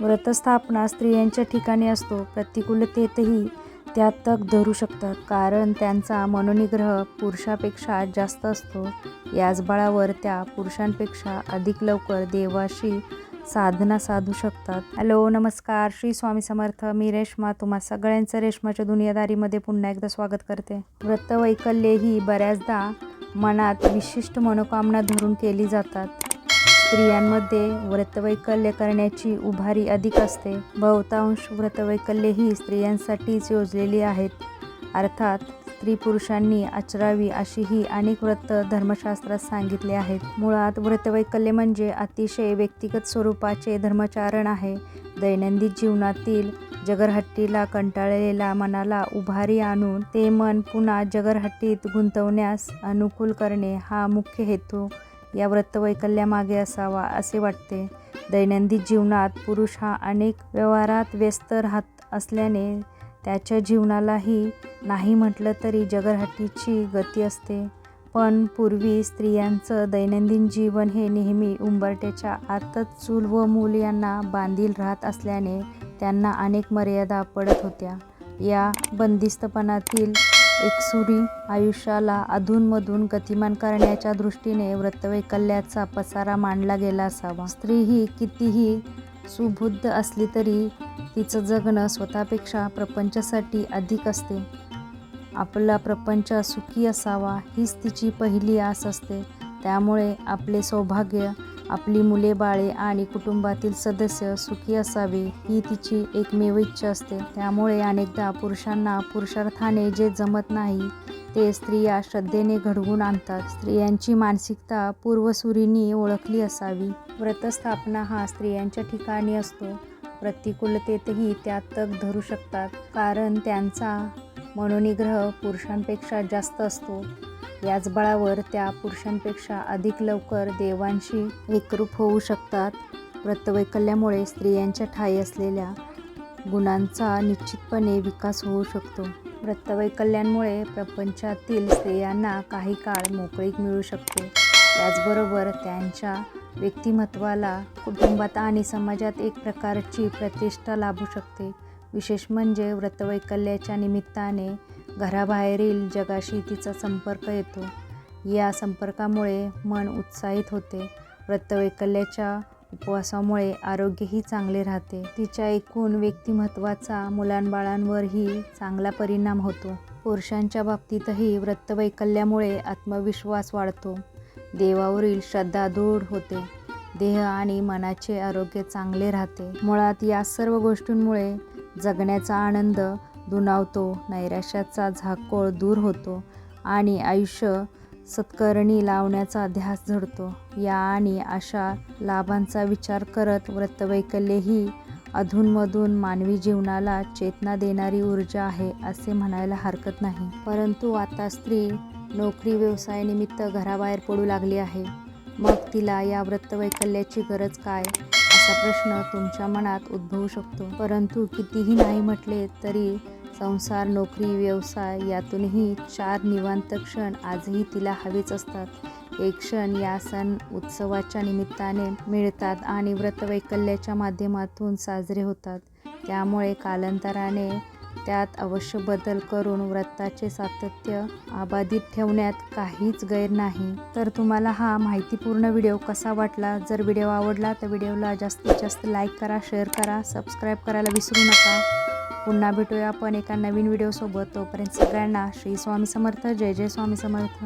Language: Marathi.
व्रतस्थापना स्त्रियांच्या ठिकाणी असतो. प्रतिकूलतेतही त्या तग धरू शकतात कारण त्यांचा मनोनिग्रह पुरुषापेक्षा जास्त असतो. याच बळावर त्या पुरुषांपेक्षा अधिक लवकर देवाशी साधना साधू शकतात. हॅलो नमस्कार. श्री स्वामी समर्थ. मी रेश्मा. तुम्हा सगळ्यांचं रेश्माच्या दुनियादारीमध्ये पुन्हा एकदा स्वागत करते. व्रतवैकल्ये ही बऱ्याचदा मनात विशिष्ट मनोकामना धरून केली जातात. स्त्रियांमध्ये व्रतवैकल्य करण्याची उभारी अधिक असते. बहुतांश व्रतवैकल्ये ही स्त्रियांसाठीच योजलेली आहेत. अर्थात स्त्री पुरुषांनी आचरावी अशी ही अनेक व्रत धर्मशास्त्रात सांगितले आहेत. मुळात व्रतवैकल्य म्हणजे अतिशय व्यक्तिगत स्वरूपाचे धर्मचारण आहे. दैनंदिन जीवनातील जगरहट्टीला कंटाळलेल्या मनाला उभारी आणून ते मन पुन्हा जगरहट्टीत गुंतवण्यास अनुकूल करणे हा मुख्य हेतू. या व्रतवैकल्यामागे असावा असे वाटते. दैनंदिन जीवनात पुरुष हा अनेक व्यवहारात व्यस्त राहत असल्याने त्याच्या जीवनालाही नाही म्हटलं तरी जगरहट्टीची गती असते. पण पूर्वी स्त्रियांचं दैनंदिन जीवन हे नेहमी उंबरट्याच्या आतच चूल व मूल यांना बांधील राहत असल्याने त्यांना अनेक मर्यादा पडत होत्या. या बंदिस्तपणातील एकसुरी आयुष्याला अधूनमधून गतिमान करण्याच्या दृष्टीने व्रतवैकल्याचा पसारा मांडला गेला असावा. स्त्री ही कितीही सुबुद्ध असली तरी तिचं जगणं स्वतःपेक्षा प्रपंचासाठी अधिक असते. आपला प्रपंच सुखी असावा हीच तिची पहिली आस असते. त्यामुळे आपले सौभाग्य आपली मुले बाळे आणि कुटुंबातील सदस्य सुखी असावे ही तिची एकमेव इच्छा असते. त्यामुळे अनेकदा पुरुषांना पुरुषार्थाने जे जमत नाही ते स्त्रिया श्रद्धेने घडवून आणतात. स्त्रियांची मानसिकता पूर्वसुरींनी ओळखली असावी. व्रतस्थापना हा स्त्रियांच्या ठिकाणी असतो. प्रतिकूलतेतही त्या तग धरू शकतात कारण त्यांचा मनोनिग्रह पुरुषांपेक्षा जास्त असतो. याच बळावर त्या पुरुषांपेक्षा अधिक लवकर देवांशी एकरूप होऊ शकतात. व्रतवैकल्यामुळे स्त्रियांच्या ठाई असलेल्या गुणांचा निश्चितपणे विकास होऊ शकतो. व्रतवैकल्यांमुळे प्रपंचातील स्त्रियांना काही काळ मोकळीक मिळू शकते. त्याचबरोबर त्यांच्या व्यक्तिमत्वाला कुटुंबात आणि समाजात एक प्रकारची प्रतिष्ठा लाभू शकते. विशेष म्हणजे व्रतवैकल्याच्या निमित्ताने घराबाहेरील जगाशी तिचा संपर्क येतो. या संपर्कामुळे मन उत्साहित होते. व्रतवैकल्याच्या उपवासामुळे आरोग्यही चांगले राहते. तिच्या एकूण व्यक्तिमत्वाचा मुलांबाळांवरही चांगला परिणाम होतो. पुरुषांच्या बाबतीतही व्रतवैकल्यामुळे आत्मविश्वास वाढतो. देवावरील श्रद्धा दृढ होते. देह आणि मनाचे आरोग्य चांगले राहते. मुळात या सर्व गोष्टींमुळे जगण्याचा आनंद दुनावतो नैराश्याचा झाकोळ दूर होतो आणि आयुष्य सत्करणी लावण्याचा ध्यास झडतो. या आणि अशा लाभांचा विचार करत व्रतवैकल्य ही अधूनमधून मानवी जीवनाला चेतना देणारी ऊर्जा आहे असे म्हणायला हरकत नाही. परंतु आता स्त्री नोकरी व्यवसायानिमित्त घराबाहेर पडू लागली आहे. मग तिला या व्रतवैकल्याची गरज काय? असा प्रश्न तुमच्या मनात उद्भवू शकतो. परंतु कितीही नाही म्हटले तरी संसार नोकरी व्यवसाय यातूनही चार निवांत क्षण आजही तिला हवेच असतात. एक क्षण या सण उत्सवाच्या निमित्ताने मिळतात आणि व्रतवैकल्याच्या माध्यमातून साजरे होतात. त्यामुळे कालांतराने त्यात अवश्य बदल करून व्रताचे सातत्य अबाधित ठेवण्यात काहीच गैर नाही. तर तुम्हाला हा माहितीपूर्ण व्हिडिओ कसा वाटला? जर व्हिडिओ आवडला तर व्हिडिओला जास्तीत जास्त लाईक करा शेअर करा सबस्क्राईब करायला विसरू नका. पुन्हा भेटूया आपण एका नवीन व्हिडिओसोबत. तोपर्यंत सगळ्यांना श्री स्वामी समर्थ. जय जय स्वामी समर्थ.